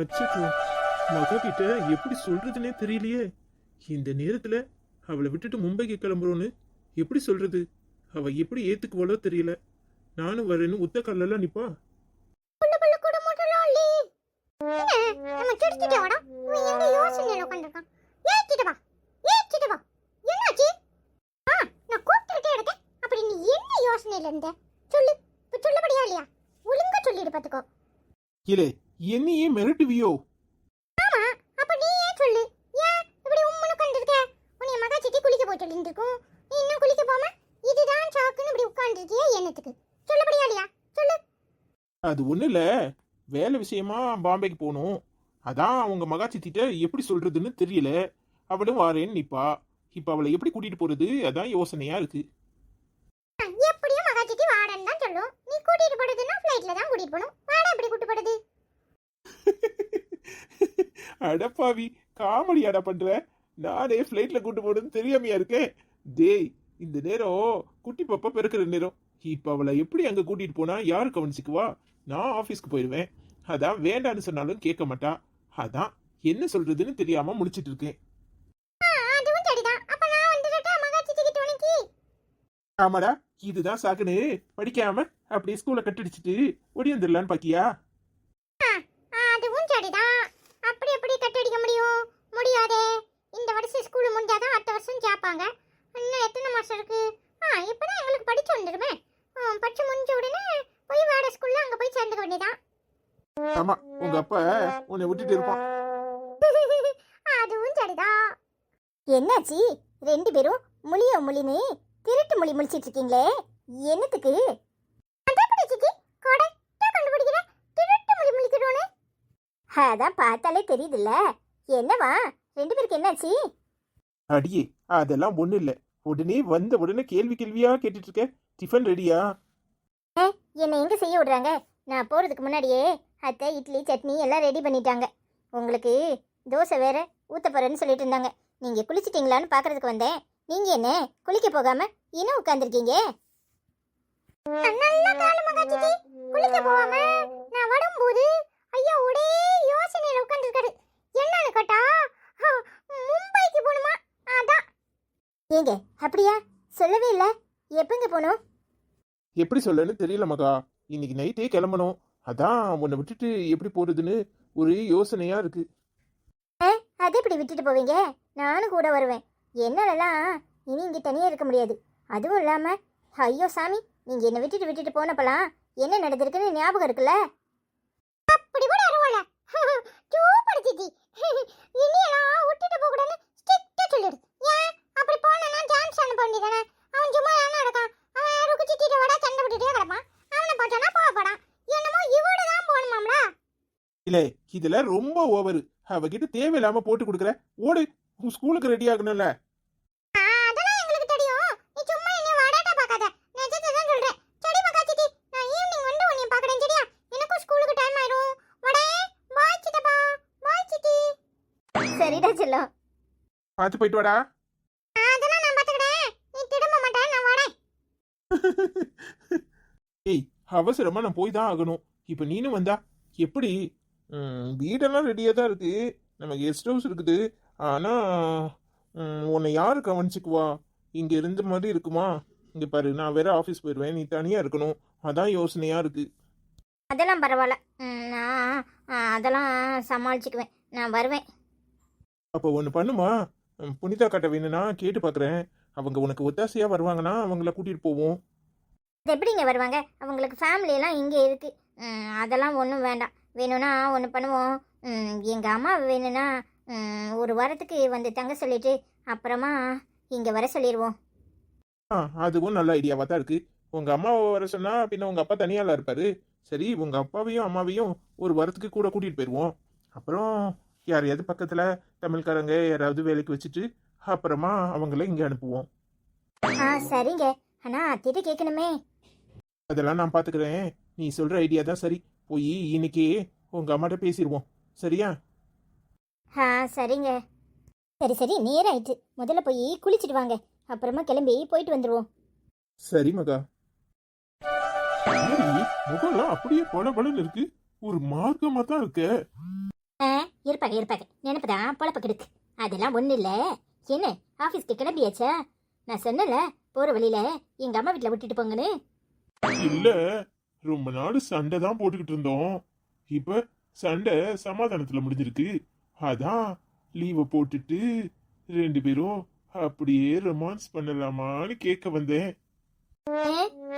அச்சோ மகா கிட்ட எப்படி சொல்றதுனே தெரியலையே. இந்த நேரத்துல அவளை விட்டுட்டு மும்பைக்கு கிளம்புறோன்னு எப்படி சொல்றது? அவ எப்படி ஏத்துக்குவாளோ தெரியல. நானும் வரேன்னு உத்த கல்லெல்லாம் நிப்பா. யோசனையில இருந்த? சொல்லு. சொல்லபடியா இல்லையா? ஒழுங்கா சொல்லிடு பாத்துக்கோ. இல்லே என்னையே மிரட்டுவியோ? ஆமா அப்ப நீ ஏன் சொல்லு? ஏன் இப்படி உம்மனு உட்காந்துருக்க உன்னை மகா சிட்டி குளிக்க போய் சொல்லிருந்துருக்கும் நீ இன்னும் குளிக்க போம இதுதான் சாக்குன்னு இப்படி உட்காந்துருக்கியா என்னத்துக்கு? சொல்லபடியா இல்லையா? சொல்லு. அது ஒண்ணு இல்ல. வேலை விஷயமா பாம்பேக்கு போகணும். அதான் அவங்க மகா சித்திட்ட எப்படி சொல்றதுன்னு தெரியல. அவளும் வாரேன்னு நிப்பா. இப்ப அவளை எப்படி கூட்டிட்டு போறது? அதான் யோசனையா இருக்கு எப்படியும் மகாச்சிட்டி வாடன்னு தான் சொல்லும் நீ கூட்டிட்டு போடுதுன்னா ஃப்ளைட்ல தான் கூட்டிட்டு போகணும் வாடா எப்படி கூட்டு போடுது அடப்பாவி காமெடி அட பண்ற? நானே ஃப்ளைட்ல கூட்டு போடுன்னு தெரியாமையா இருக்கேன் டேய் இந்த நேரம் குட்டி பாப்பா பெருக்கிற நேரம் இப்ப அவளை எப்படி அங்க கூட்டிட்டு போனா யாரு கவனிச்சுக்குவா நான் ஆபீஸ்க்கு போயிடுவேன் அதான் வேண்டான்னு சொன்னாலும் கேட்க மாட்டா. அதான் என்ன சொல்றதுன்னு தெரியாம முடிச்சிட்டு இருக்கேன். ஆமாடா இதுதான் சாக்குன்னு. படிக்காம அப்படியே ஸ்கூல்ல கட்டடிச்சிட்டு ஒடியாந்துடலான்னு பாக்கியா ஆ, அதுவும் சரிதான் அப்படி எப்படி கட்டடிக்க முடியும் முடியாதே இந்த வருஷம் ஸ்கூல் முடிஞ்சாதான் அடுத்த சேர்ப்பாங்க இன்னும் எத்தனை மாசம் இருக்கு? ஆ இப்பதான் எங்களுக்கு படிச்சு வந்துடுமே. படிச்சு முடிஞ்ச உடனே போய் வேற ஸ்கூல்ல அங்க போய் சேர்ந்துக்க வேண்டியதான் ஆமா உங்க அப்பா உன்னை விட்டுட்டு இருப்பான். அதுவும் சரிதான். என்னாச்சு? ரெண்டு பேரும் முழிய முழின்னு திருட்டு மொழி முழிச்சிட்டு இருக்கீங்களே. என்னத்துக்கு? அதான் பார்த்தாலே தெரியுதுல்ல. என்னவா? ரெண்டு பேருக்கு என்னாச்சு? அடியே அதெல்லாம் ஒண்ணு இல்ல. உடனே வந்த உடனே கேள்வி கேள்வியா கேட்டுட்டு இருக்க டிஃபன் ரெடியா? என்னை எங்க செய்ய விடுறாங்க? நான் போறதுக்கு முன்னாடியே அத்தை இட்லி சட்னி எல்லாம் ரெடி பண்ணிட்டாங்க. உங்களுக்கு தோசை வேற ஊத்த போறேன்னு சொல்லிட்டு இருந்தாங்க. நீங்க குளிச்சிட்டீங்களான்னு பாக்குறதுக்கு வந்தேன். நீங்க என்ன குளிக்க போகாம இன்னும் உட்கார்ந்துருக்கீங்க? குளிக்க போகாம நான் வரும்போது ஐயா ஒரே யோசனையில உட்கார்ந்துருக்காரு. என்னன்னு கேட்டா மும்பைக்கு போகணுமா? ஏங்க அப்படியா? சொல்லவே இல்ல. எப்பங்க போகணும் எப்படி சொல்லன்னு தெரியல மகா. இன்னைக்கு நைட்டே கிளம்பணும். அதான் உன்னை விட்டுட்டு எப்படி போறதுன்னு ஒரு யோசனையா இருக்கு. அது எப்படி விட்டுட்டு போவீங்க? நானும் கூட வருவேன். என்னாலலாம் இனி இங்கே தனியாக இருக்க முடியாது. அதுவும் இல்லாமல் ஐயோ சாமி நீங்கள் என்னை விட்டுட்டு விட்டுட்டு போனப்பலாம் என்ன நடந்திருக்குன்னு ஞாபகம் இருக்குல்ல? அப்படி கூட அருவல சூப்பர் சித்தி இனியெல்லாம் விட்டுட்டு போக கூடாதுன்னு ஸ்ட்ரிக்ட்டா சொல்லிடு. ஏன்? அப்படி போனா டான்ஸ் ஆன பண்ணிதானே அவன் சும்மா தானே இருக்கான். அவன் யாருக்கு சித்திட்டு விட சண்டை விட்டுட்டே கிடப்பான். அவனை பார்த்தானா போக போடான் என்னமோ இவோட தான் போகணுமாம்ல? இல்ல இதுல ரொம்ப ஓவரு அவகிட்ட தேவையில்லாம போட்டு கொடுக்குற. ஓடு உன் ஸ்கூலுக்கு ரெடி ஆகணும்ல. ஆ, அதெல்லாம் எங்களுக்கு தெரியும். நீ ஏய் அவசரமா நான் போய் தான் ஆகணும். இப்ப நீனும் வந்தா எப்படி? வீடெல்லாம் ரெடியா தான் இருக்கு. நம்ம கெஸ்ட் ஹவுஸ் இருக்குது. ஆனா ம், உன்னை யாரு கவனிச்சுக்குவா? இங்க இருந்த மாதிரி இருக்குமா? இங்க பாரு நான் வேற ஆபீஸ் போயிடுவேன் நீ தனியா இருக்கணும். அதான் யோசனையா இருக்கு. அதெல்லாம் பரவாயில்ல. நான் அதெல்லாம் சமாளிச்சுக்குவேன். நான் வருவேன். அப்போ ஒன்று பண்ணுமா? புனிதா கட்ட வேணும்னா கேட்டு பார்க்குறேன் அவங்க உனக்கு ஒத்தாசையா வருவாங்கன்னா அவங்கள கூட்டிட்டு போவோம். அது எப்படிங்க வருவாங்க? அவங்களுக்கு ஃபேமிலி எல்லாம் இங்கே இருக்கு. ம், அதெல்லாம் ஒன்றும் வேண்டாம். வேணும்னா ஒன்று பண்ணுவோம். எங்கள் அம்மா வேணும்னா ம், ஒரு வாரத்துக்கு வந்து தங்க சொல்லிட்டு அப்புறமா இங்கே வர சொல்லிடுவோம் ஆ அதுவும் நல்ல ஐடியாவா தான் இருக்கு. உங்க அம்மாவை வர சொன்னா பின்ன உங்க அப்பா தனியால இருப்பாரு. சரி உங்க அப்பாவையும் அம்மாவையும் ஒரு வாரத்துக்கு கூட கூட்டிட்டு போயிடுவோம் அப்புறம் யாரையாவது பக்கத்துல தமிழ்காரங்க யாராவது வேலைக்கு வச்சுட்டு அப்புறமா அவங்கள இங்க அனுப்புவோம். ஆ சரிங்க. ஆனால் அத்திட்டு கேட்கணுமே. அதெல்லாம் நான் பாத்துக்கிறேன். நீ சொல்ற ஐடியா தான் சரி. போய் இன்னைக்கே உங்க அம்மாட்ட பேசிடுவோம் சரியா? ஆ சரிங்க. சரி சரி நேரம் ஆயிட்டு. முதல்ல போய் குளிச்சுட்டு வாங்க. அப்புறமா கிளம்பி போயிட்டு வந்துடுவோம் சரி மகா. முகம்லாம் அப்படியே பளபளன்னு இருக்கு. ஒரு மார்க்கமா தான் இருக்க. ஆ இருப்பாங்க இருப்பாங்க நினைப்புதான் பொழப்ப கெடுக்கு அதெல்லாம் ஒன்றும் இல்லை. என்ன? ஆஃபீஸ்க்கு கிளம்பியாச்சா? நான் சொன்னல போகிற வழியில எங்கள் அம்மா வீட்டில் விட்டுட்டு போங்கன்னு. இல்ல ரொம்ப நாள் சண்டை தான் போட்டுக்கிட்டு இருந்தோம். இப்ப சண்டை சமாதானத்துல முடிஞ்சிருக்கு. அதான் லீவை போட்டுட்டு ரெண்டு பேரும் அப்படியே ரொமான்ஸ் பண்ணலாமான்னு கேட்க வந்தேன்.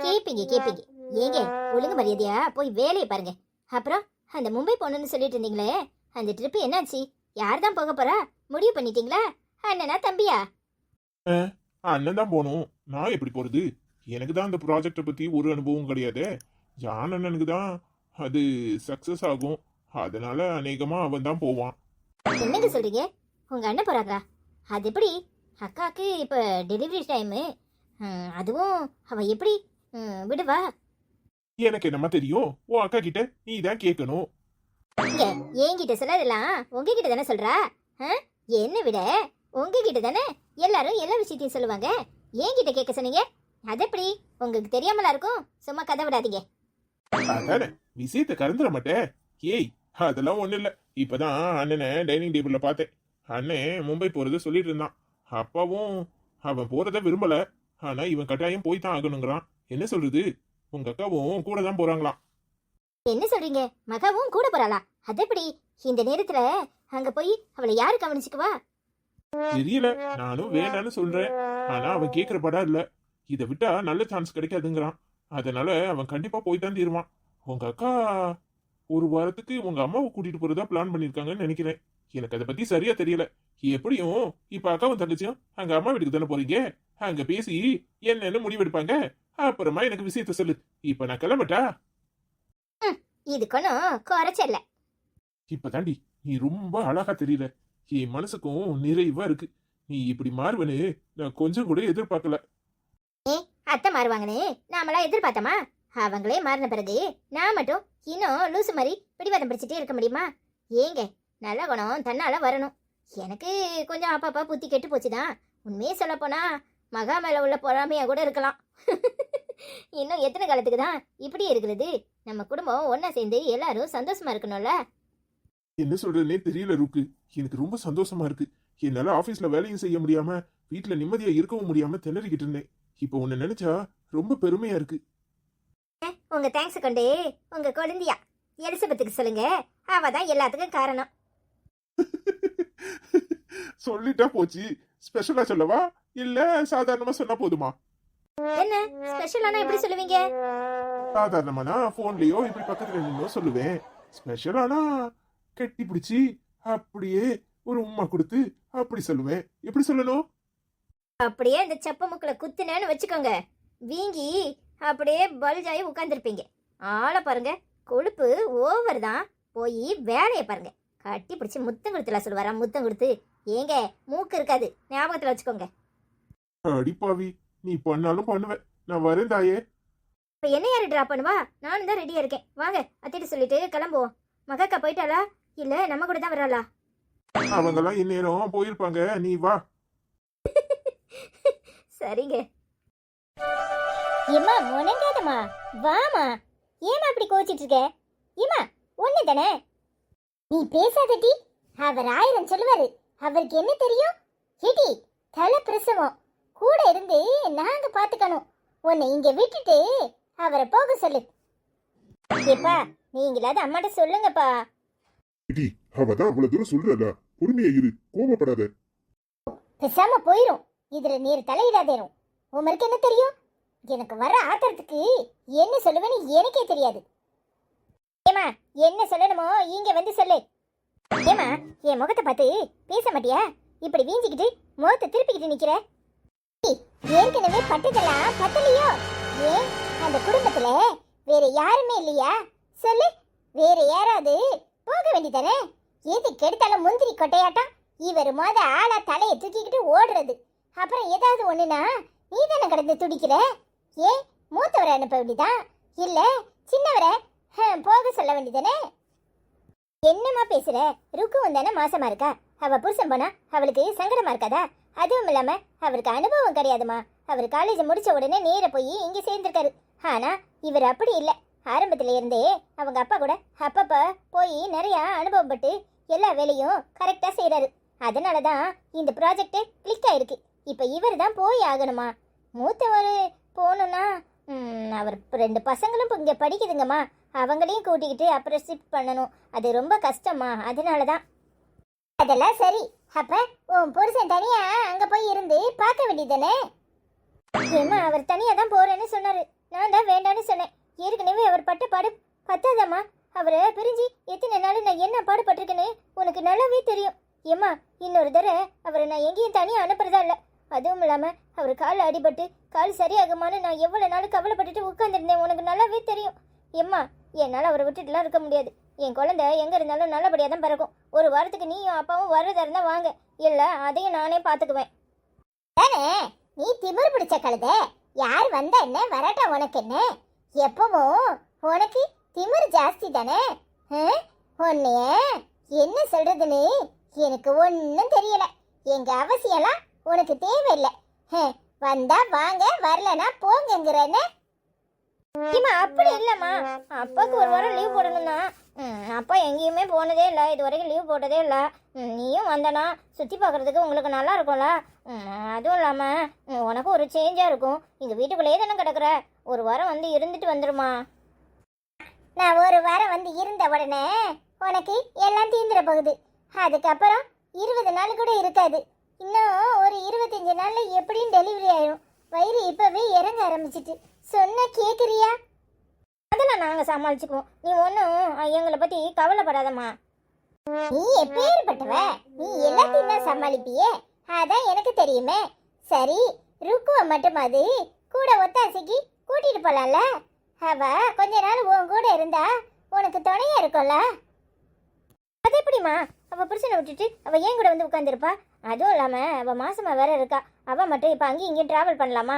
கேப்பீங்க கேப்பீங்க. ஏங்க ஒழுங்கு மரியாதையா போய் வேலையை பாருங்க. அப்புறம் அந்த மும்பை போகணும்னு சொல்லிட்டு இருந்தீங்களே அந்த ட்ரிப் என்னாச்சு? யார் தான் போக போறா? முடிவு பண்ணிட்டீங்களா? அண்ணனா தம்பியா? அண்ணன் தான் போகணும். நான் எப்படி போறது? எனக்கு தான் அந்த ப்ராஜெக்டை பத்தி ஒரு அனுபவம் கிடையாது. ஜான் அண்ணனுக்கு தான் அது சக்சஸ் ஆகும். அதனால அநேகமா அவன் தான் போவான். என்னங்க சொல்றீங்க? உங்க அண்ணன் போறாங்களா அது எப்படி? அக்காவுக்கு இப்போ டெலிவரி டைமு அதுவும் அவ எப்படி? விடுவா. எனக்கு என்னமா தெரியும்? உன் அக்கா கிட்ட நீ தான் கேட்கணும். என்கிட்ட சொல்லாதெல்லாம் உங்ககிட்ட தானே சொல்றா? ஆ? என்ன விட உங்ககிட்ட தானே எல்லாரும் எல்லா விஷயத்தையும் சொல்லுவாங்க. என்கிட்ட கேட்க சொன்னீங்க? அது எப்படி உங்களுக்கு தெரியாமலா இருக்கும்? சும்மா கதை விடாதீங்க. அதானே விஷயத்தை கறந்துட மாட்டேன் ஏய் அதெல்லாம் ஒண்ணு இல்ல. இப்பதான் அண்ணனை டைனிங் டேபிள்ல பார்த்தேன். அண்ணன் மும்பை போறது சொல்லிட்டு இருந்தான். அப்பாவும் அவன் போறத விரும்பல. ஆனா இவன் கட்டாயம் போய் தான் ஆகணுங்கிறான். என்ன சொல்றது? உங்க அக்காவும் கூட தான் போறாங்களாம். என்ன சொல்றீங்க? மகாவும் கூட போறாளா? அது எப்படி இந்த நேரத்துல அங்க போய் அவளை யாரு கவனிச்சுக்குவா? தெரியல. நானும் வேண்டான்னு சொல்றேன். ஆனா அவன் கேக்குற படம் இல்ல. இதை விட்டா நல்ல சான்ஸ் கிடைக்காதுங்கிறான். அதனால அவன் கண்டிப்பா போய் தான் தீருவான். உங்க அக்கா ஒரு வாரத்துக்கு உங்க அம்மாவை கூட்டிட்டு போறதா பிளான் பண்ணிருக்காங்கன்னு நினைக்கிறேன். எனக்கு அதை பத்தி சரியா தெரியல. எப்படியும் இப்ப அக்காவும் தங்கச்சியும் அங்க அம்மா வீட்டுக்கு தானே போறீங்க? அங்க பேசி என்னன்னு முடிவெடுப்பாங்க? அப்புறமா எனக்கு விஷயத்த சொல்லு. இப்ப நான் கிளம்பட்டா? இதுக்கு ஒன்றும் குறைச்சல்ல. இப்பதாண்டி. நீ ரொம்ப அழகா தெரியல. என் மனசுக்கும் நிறைவா இருக்கு. நீ இப்படி மாறுவனு நான் கொஞ்சம் கூட எதிர்பார்க்கல. அத்தை மாறுவாங்கனே நாமெல்லாம் எதிர்பார்த்தோமா? அவங்களே மாறின பிறகு நான் மட்டும் இன்னும் லூசு மாதிரி பிடிவாதம் பிடிச்சிட்டே இருக்க முடியுமா? ஏங்க நல்ல குணம் தன்னால வரணும். எனக்கு கொஞ்சம் அப்பாப்பா புத்தி கெட்டு போச்சுதான். உண்மையே சொல்ல போனா மகா மேல உள்ள பொறாமையா கூட இருக்கலாம். இன்னும் எத்தனை காலத்துக்கு தான் இப்படி இருக்கிறது? நம்ம குடும்பம் ஒன்றா சேர்ந்து எல்லாரும் சந்தோஷமா இருக்கணும்ல? என்ன சொல்றதுனே தெரியல ருக்கு. எனக்கு ரொம்ப சந்தோஷமா இருக்கு. என்னால ஆபீஸ்ல வேலையும் செய்ய முடியாம வீட்ல நிம்மதியா இருக்கவும் முடியாம திணறிக்கிட்டு இருந்தேன். இப்போ உன்னை நினைச்சா ரொம்ப பெருமையா இருக்கு. உங்க தேங்க்ஸ் கொண்டு உங்க குழந்தையா. எலிசபெத்துக்கு சொல்லுங்க. அவ தான் எல்லாத்துக்கும் காரணம். சொல்லிட்டா போச்சு. ஸ்பெஷலா சொல்லவா? இல்ல சாதாரணமா சொன்னா போதுமா? என்ன? ஸ்பெஷலானா எப்படி சொல்லுவீங்க? சாதாரணமானா போன்லயோ இப்படி பக்கத்துல நின்னோ சொல்லுவேன். ஸ்பெஷலானா கட்டி பிடிச்சி அப்படியே ஒரு உம்மா கொடுத்து அப்படி சொல்லுவேன். எப்படி சொல்லணும்? அப்படியே இந்த செப்ப முக்குல குத்துனேன்னு வச்சுக்கோங்க. வீங்கி அப்படியே பல்ஜாயி உட்காந்துருப்பீங்க ஆளை பாருங்க கொழுப்பு ஓவர் தான். போய் வேலையை பாருங்க. கட்டி பிடிச்சி முத்தம் கொடுத்துல சொல்லுவாரா? முத்தம் கொடுத்து ஏங்க மூக்கு இருக்காது. ஞாபகத்துல வச்சுக்கோங்க. அடிப்பாவி நீ பண்ணாலும் பண்ணுவேன். நான் வரேன் தாயே. இப்போ என்ன யாரு ட்ராப் பண்ணுவா? நானும் தான் ரெடியா இருக்கேன். வாங்க அத்திட்டு சொல்லிட்டு கிளம்புவோம். மகாக்கா போயிட்டாளா? இல்ல நம்ம கூட தான் வராளா அவங்கெல்லாம் இந்நேரம் போயிருப்பாங்க. நீ வா. சரிங்க. ஏமா முனங்காதம்மா வாமா ஏமா அப்படி கோச்சிட்டு இருக்க? ஏமா ஒண்ணு தானே? நீ பேசாதடி அவர் ஆயிரம் சொல்லுவாரு. அவருக்கு என்ன தெரியும்? ஹெடி தலை பிரசவம். கூட இருந்து நாங்க பாத்துக்கணும். உன்னை இங்க விட்டுட்டு அவரை போக சொல்லு. ஏப்பா நீங்களாவது அம்மாட்ட சொல்லுங்கப்பா. இடி அவதான் அவ்வளவு தூரம் சொல்றல பொறுமையா இரு கோபப்படாத. பேசாம போயிரும். இதுல நீர் தலையிடாதேரும் உமருக்கு என்ன தெரியும்? எனக்கு வர ஆத்திரத்துக்கு என்ன சொல்லுவேன்னு எனக்கே தெரியாது. ஏமா என்ன சொல்லணுமோ இங்க வந்து சொல்லு. ஏமா என் முகத்தை பார்த்து பேச மாட்டியா? இப்படி வீஞ்சிக்கிட்டு முகத்தை திருப்பிக்கிட்டு நிக்கிற? ஏற்கனவே பட்டதெல்லாம் பத்தலையோ? ஏன்? அந்த குடும்பத்துல வேற யாருமே இல்லையா? சொல்லு வேற யாராவது போக வேண்டியதானே? எது கெடுத்தாலும் முந்திரி கொட்டையாட்டம். இவர் மோத ஆளா தலையை தூக்கிக்கிட்டு ஓடுறது. அப்புறம் ஏதாவது ஒண்ணுனா நீ தானே கிடந்து துடிக்கிற? ஏன் மூத்தவரை அனுப்ப வேண்டியதா? இல்ல சின்னவரை? போக சொல்ல வேண்டியதானே? என்னம்மா பேசுற? ருக்குவும் தானே மாசமா இருக்கா? அவ புருஷன் போனா அவளுக்கு சங்கடமா இருக்காதா? அதுவும் இல்லாம அவருக்கு அனுபவம் கிடையாதுமா. அவர் காலேஜ் முடிச்ச உடனே நேர போய் இங்க சேர்ந்திருக்காரு. ஆனா இவர் அப்படி இல்லை. ஆரம்பத்துல இருந்தே அவங்க அப்பா கூட அப்பப்ப போய் நிறைய அனுபவப்பட்டு எல்லா வேலையும் கரெக்டா செய்றாரு. அதனால தான் இந்த ப்ராஜெக்ட் கிளிக் ஆயிருக்கு. இப்போ இவர் தான் போய் ஆகணுமா? மூத்தவர் போகணும்னா அவர் ரெண்டு பசங்களும் இப்போ இங்கே படிக்குதுங்கம்மா. அவங்களையும் கூட்டிக்கிட்டு அப்புறம் ஷிஃப்ட் பண்ணணும். அது ரொம்ப கஷ்டமா அதனால தான் அதெல்லாம் சரி. அப்ப உன் புருஷன் தனியா அங்க போய் இருந்து பார்க்க வேண்டியதானே ஏமா அவர் தனியா தான் போறேன்னு சொன்னாரு. நான் தான் வேண்டான்னு சொன்னேன். ஏற்கனவே அவர் பட்ட பாடு பத்தாதம்மா. அவரை பிரிஞ்சு எத்தனை நாள் நான் என்ன பாடுபட்டிருக்கேன்னு உனக்கு நல்லாவே தெரியும். ஏம்மா இன்னொரு தடவை அவரை நான் எங்கேயும் தனியாக அனுப்புறதா இல்லை. அதுவும் இல்லாமல் அவர் கால் அடிபட்டு கால் சரியாகுமான்னு நான் எவ்வளோ நாள் கவலைப்பட்டுட்டு உட்காந்துருந்தேன் உனக்கு நல்லாவே தெரியும். எம்மா என்னால் அவரை விட்டுட்டுலாம் இருக்க முடியாது. என் குழந்தை எங்கே இருந்தாலும் நல்லபடியாக தான் பிறக்கும். ஒரு வாரத்துக்கு நீயும் அப்பாவும் வர்றதா இருந்தால் வாங்க. இல்லை அதையும் நானே பார்த்துக்குவேன் தானே நீ திமிர் பிடிச்ச கழுத. யார் வந்த என்ன? வரட்டும் உனக்கு என்ன? எப்பவும் உனக்கு திமிர் ஜாஸ்தி தானே? உன்னைய என்ன சொல்றதுன்னு எனக்கு ஒன்றும் தெரியல. எங்க அவசியம்லாம் உனக்கு தேவையில்லை. வந்தா வாங்க வரலனா போங்கங்கிறேன்னு. இம்மா அப்படி இல்லைம்மா. அப்பாவுக்கு ஒரு வாரம் லீவ் போடணும்னா அப்பா எங்கேயுமே போனதே இல்லை. இது வரைக்கும் லீவ் போட்டதே இல்லை. நீயும் வந்தனா சுற்றி பார்க்குறதுக்கு உங்களுக்கு நல்லா இருக்கும்ல. அதுவும் இல்லாமல் உனக்கும் ஒரு சேஞ்சாக இருக்கும். இங்கே வீட்டுக்குள்ளேயே தானே கிடக்குற? ஒரு வாரம் வந்து இருந்துட்டு வந்துடுமா நான் ஒரு வாரம் வந்து இருந்த உடனே உனக்கு எல்லாம் தீந்துட போகுது. அதுக்கப்புறம் இருபது நாள் கூட இருக்காது. இன்னும் ஒரு இருபத்தஞ்சி நாளில் எப்படியும் டெலிவரி ஆயிடும் வயிறு இப்போவே இறங்க ஆரம்பிச்சிட்டு. சொன்ன கேட்குறியா அதெல்லாம் நாங்க சமாளிச்சுக்குவோம். நீ ஒன்றும் எங்களை பத்தி கவலைப்படாதம்மா. நீ எப்பேற்பட்டவ நீ எல்லாத்தையும் தான் சமாளிப்பியே? அதான் எனக்கு தெரியுமே. சரி ருக்குவ மட்டுமாது கூட ஒத்தாசைக்கு கூட்டிட்டு போலாம்ல? அவ கொஞ்ச நாள் உன் கூட இருந்தா உனக்கு துணையா இருக்கும்ல? அது எப்படிம்மா? அவ புருஷனை விட்டுட்டு அவ ஏன் கூட வந்து உட்காந்துருப்பா அதுவும் இல்லாம அவ மாசமா வேற இருக்கா. அவ மட்டும் இப்ப அங்கேயும் இங்கேயும் டிராவல் பண்ணலாமா?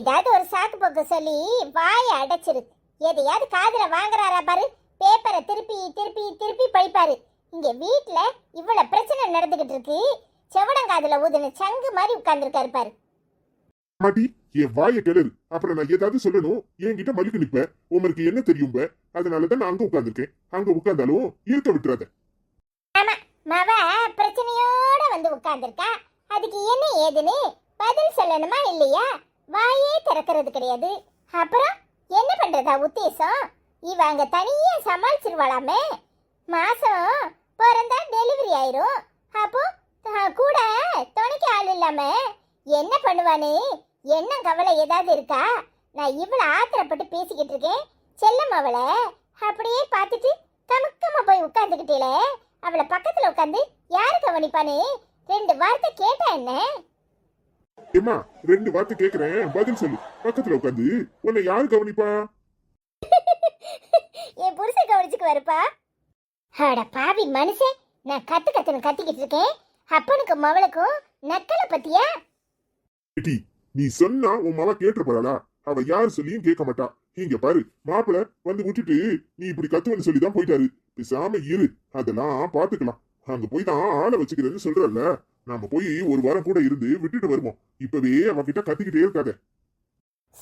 ஏதாவது ஒரு சாக்கு போக்கு சொல்லி வாயை அடைச்சிரு. எதையாவது காதுல வாங்குறாரா பாரு. பேப்பரை திருப்பி திருப்பி திருப்பி படிப்பாரு. இங்க வீட்ல இவ்வளவு பிரச்சனை நடந்துகிட்டு இருக்கு. செவடங்காதுல ஊதுன சங்கு மாதிரி உட்கார்ந்துருக்காரு பாரு. மாட்டி என் வாயை கிளறு. அப்புறம் நான் ஏதாவது சொல்லணும்? என்கிட்ட மலுக்கு நிப்ப. உமருக்கு என்ன தெரியும் அதனாலதான் நான் அங்க உட்கார்ந்திருக்கேன். அங்க உட்கார்ந்தாலும் இருக்க விட்டுறாத. மவ பிரச்சனையோட வந்து உட்கார்ந்துருக்கா. அதுக்கு என்ன ஏதுன்னு பதில் சொல்லணுமா இல்லையா? வாயே திறக்கிறது கிடையாது. அப்புறம் என்ன பண்ணுறதா உத்தேசம்? இவ தனியாக சமாளிச்சிருவாளாமே. மாதம் பிறந்தா டெலிவரி ஆயிரும். அப்போ கூட துணைக்கு ஆள் இல்லாம என்ன பண்ணுவானே? என்ன கவலை ஏதாவது இருக்கா? நான் இவ்வளோ ஆத்திரப்பட்டு பேசிக்கிட்டு இருக்கேன். செல்லம் அவளை அப்படியே பார்த்துட்டு கமுக்கமாக போய் உட்கார்ந்துக்கிட்டேலே அவளை பக்கத்தில் உட்காந்து யாரு கவனிப்பானே? ரெண்டு வார்த்தை கேட்டா என்ன? ஏமா ரெண்டு வார்த்தை கேக்குறேன். பதில் சொல்லு. பக்கத்துல உட்காந்து. உன்னை யாரு கவனிப்பா? என் புருஷன் கவனிச்சுக்கு வருப்பா அட பாவி மனுஷன் நான் கத்து கத்துன்னு கத்திக்கிட்டு இருக்கேன். அப்பனுக்கும் மவளுக்கும் நக்கலை பத்தியா? ஏட்டி நீ சொன்னா உன் மவ கேட்டு போறாளா அவ யாரு சொல்லியும் கேட்க மாட்டா. இங்க பாரு மாப்பிள வந்து விட்டுட்டு நீ இப்படி கத்துவன்னு சொல்லி தான் போயிட்டாரு. பேசாம இரு அதெல்லாம் பாத்துக்கலாம். அங்க போய் தான் ஆளை வச்சுக்கிறேன்னு சொல்றல்ல நாம போய் ஒரு வாரம் கூட இருந்து விட்டுட்டு வருவோம். இப்பவே அவகிட்ட கத்திக்கிட்டே இருக்காத.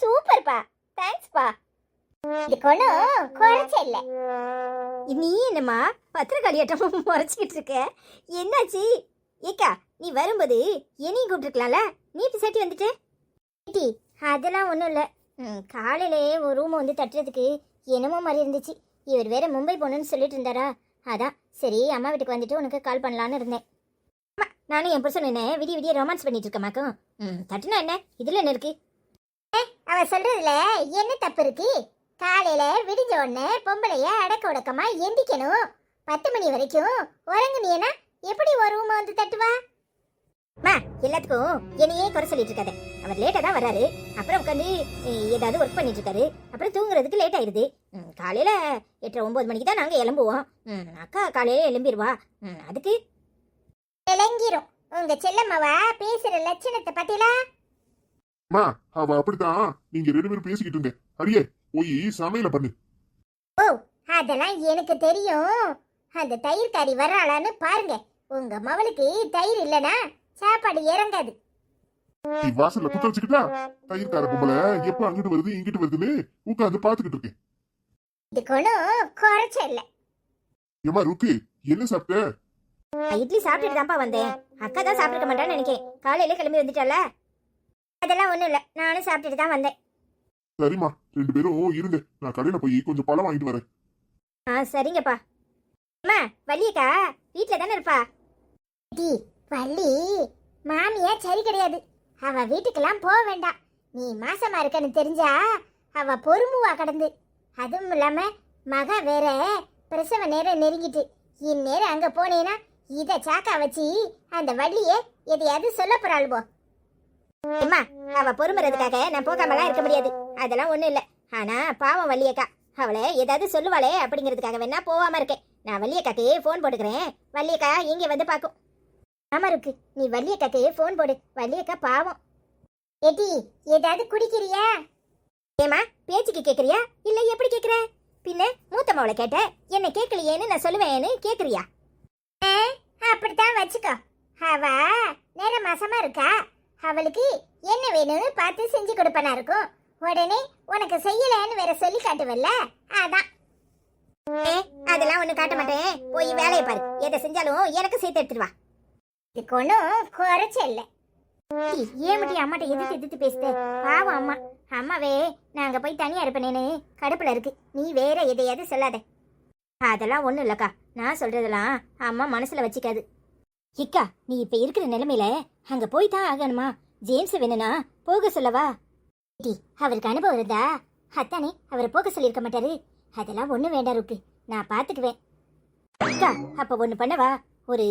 சூப்பர்ப்பா. தேங்க்ஸ்ப்பா. இதுக்கு ஒன்றும் குறைச்ச இல்லை. நீ என்னம்மா பத்திரக்காளியாட்டம் முறைச்சிக்கிட்டு இருக்க? என்னாச்சு? ஏக்கா நீ வரும்போது என்னையும் கூப்பிட்டுருக்கலாம்ல? நீ இப்போ சட்டி வந்துட்டு? டி அதெல்லாம் ஒன்றும் இல்லை. காலையிலே ஒரு ரூம் வந்து தட்டுறதுக்கு என்னமோ மாதிரி இருந்துச்சு. இவர் வேற மும்பை போகணுன்னு சொல்லிட்டு இருந்தாரா? அதான் சரி அம்மா வீட்டுக்கு வந்துட்டு உனக்கு கால் பண்ணலான்னு இருந்தேன். நானும் என் புருஷன் என்ன விடிய விடிய ரொமான்ஸ் பண்ணிட்டு இருக்கமாக்கும் ம் தட்டுனா என்ன? இதுல என்ன இருக்கு? அவ சொல்றதுல என்ன தப்பு இருக்கு? காலையில விடிஞ்ச உடனே பொம்பளைய அடக்க உடக்கமா எந்திக்கணும். பத்து மணி வரைக்கும் உறங்குனியனா எப்படி ஒரு ரூம் வந்து தட்டுவா? மா எல்லாத்துக்கும் என்னையே குறை சொல்லிட்டு இருக்காத. அவர் லேட்டா தான் வராரு அப்புறம் உட்காந்து ஏதாவது ஒர்க் பண்ணிட்டு இருக்காரு. அப்புறம் தூங்குறதுக்கு லேட் ஆயிருது ம், காலையில எட்டரை ஒன்பது மணிக்கு தான் நாங்க எழும்புவோம் ம், அக்கா காலையில எழும்பிடுவா ம், அதுக்கு விளங்கிரும். உங்க செல்லம்மாவா பேசுற லட்சணத்தை பத்திலா? மா அவ அப்படித்தான். நீங்க ரெண்டு பேரும் பேசிக்கிட்டு இருங்க. அடியே போய் சமையல பண்ணு. ஓ அதெல்லாம் எனக்கு தெரியும். அந்த தயிர்காரி வர்றாளான்னு பாருங்க. உங்க மவளுக்கு தயிர் இல்லனா சாப்பாடு இறங்காது. வாசல்ல குத்த வச்சுக்கிட்டா? தயிர்கார பொம்பளை எப்ப அங்கிட்டு வருது இங்கிட்டு வருதுன்னு உட்காந்து பாத்துக்கிட்டு இருக்கேன். இதுக்கு ஒன்றும் குறைச்ச இல்லை. ஏமா ருக்கு என்ன சாப்பிட்ட? இட்லி சாப்பிட்டுட்டு தான்ப்பா வந்தேன். அக்கா தான் சாப்பிட்டுக்க மாட்டான்னு நினைக்கிறேன் காலையில கிளம்பி வந்துட்டால அதெல்லாம் ஒன்றும் இல்லை. நானும் சாப்பிட்டுட்டு தான் வந்தேன். சரிம்மா. ரெண்டு பேரும் இருங்க நான் கடையில போய் கொஞ்சம் பழம் வாங்கிட்டு வரேன். ஆ சரிங்கப்பா. அம்மா வள்ளியக்கா வீட்டில் தானே இருப்பா? டி வள்ளி மாமியா சரி கிடையாது. அவ வீட்டுக்கெல்லாம் போக வேண்டாம். நீ மாசமா இருக்கன்னு தெரிஞ்சா அவ பொறுமுவா கடந்து. அதுவும் இல்லாம மக வேற பிரசவ நேரம் நெருங்கிட்டு. இந்நேரம் அங்க போனேன்னா இத சாக்கா வச்சு அந்த வள்ளிய எதையாவது சொல்ல போறாளுவோ. அம்மா அவ பொறுமறதுக்காக நான் போகாமலாம் இருக்க முடியாது. அதெல்லாம் ஒண்ணும் இல்ல. ஆனா பாவம் வள்ளியக்கா. அவளை ஏதாவது சொல்லுவாளே அப்படிங்கிறதுக்காக வேணா போகாம இருக்கேன் நான் வள்ளியக்காக்கு ஃபோன் போட்டுக்கிறேன். வள்ளியக்கா இங்க வந்து பாக்கும். ஆமா இருக்கு நீ வள்ளியக்காக்கு ஃபோன் போடு. வள்ளியக்கா பாவம். ஏட்டி ஏதாவது குடிக்கிறியா? ஏமா பேச்சுக்கு கேக்குறியா? இல்ல எப்படி கேக்குற? பின்ன மூத்த மாவளை கேட்ட என்ன கேட்கலையேன்னு நான் சொல்லுவேன்னு கேக்குறியா? அப்படித்தான் வச்சுக்கோ. அவ நேர மாசமா இருக்கா? அவளுக்கு என்ன வேணும்னு பார்த்து செஞ்சு கொடுப்பனா இருக்கும். உடனே உனக்கு செய்யலன்னு வேற சொல்லி காட்டுவல்ல? அதான். அதெல்லாம் ஒண்ணு காட்ட மாட்டேன். போய் வேலையை பாரு. எதை செஞ்சாலும் எனக்கு சேர்த்து எடுத்துருவா இதுக்கு ஒன்றும் குறைச்ச இல்லை. ஏமட்டி அம்மாட்ட எதிர்த்து எதிர்த்து பேசுத. பாவம் அம்மா. அம்மாவே நான் அங்க போய் தனியா இருப்பேனேன்னு கடுப்புல இருக்கு. நீ வேற எதையாவது சொல்லாத. அதெல்லாம் ஒன்றும் இல்லைக்கா. நான் சொல்கிறதெல்லாம் அம்மா மனசில் வச்சுக்காது. இக்கா நீ இப்போ இருக்கிற நிலைமையில அங்கே போய் தான் ஆகணுமா? ஜேம்ஸ் வேணும்னா போக சொல்லவா? டி, அவருக்கு அனுபவம் இருந்தா அத்தானே அவரை போக சொல்லியிருக்க மாட்டாரு. அதெல்லாம் ஒன்றும் வேண்டாம் இருக்கு நான் பார்த்துக்குவேன் அக்கா அப்போ ஒன்று பண்ணவா? ஒரு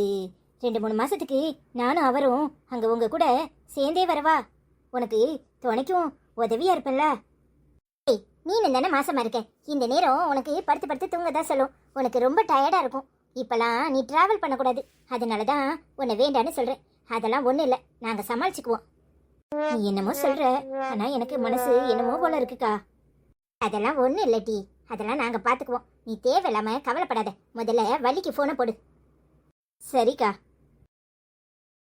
ரெண்டு மூணு மாதத்துக்கு நானும் அவரும் அங்கே உங்கள் கூட சேர்ந்தே வரவா? உனக்கு துணைக்கும் உதவியாக இருப்பல்ல நீனும் தானே மாசமா இருக்க? இந்த நேரம் உனக்கு படுத்து படுத்து தூங்க தான் சொல்லும். உனக்கு ரொம்ப டயர்டா இருக்கும். இப்பெல்லாம் நீ டிராவல் பண்ணக்கூடாது. அதனால தான் உன்னை வேண்டான்னு சொல்றேன். அதெல்லாம் ஒன்றும் இல்லை. நாங்கள் சமாளிச்சுக்குவோம். நீ என்னமோ சொல்ற. ஆனா எனக்கு மனசு என்னமோ போல இருக்குக்கா. அதெல்லாம் ஒன்றும் இல்லை டி. அதெல்லாம் நாங்கள் பார்த்துக்குவோம் நீ தேவையில்லாம கவலைப்படாத. முதல்ல வலிக்கு ஃபோனை போடு. சரிக்கா.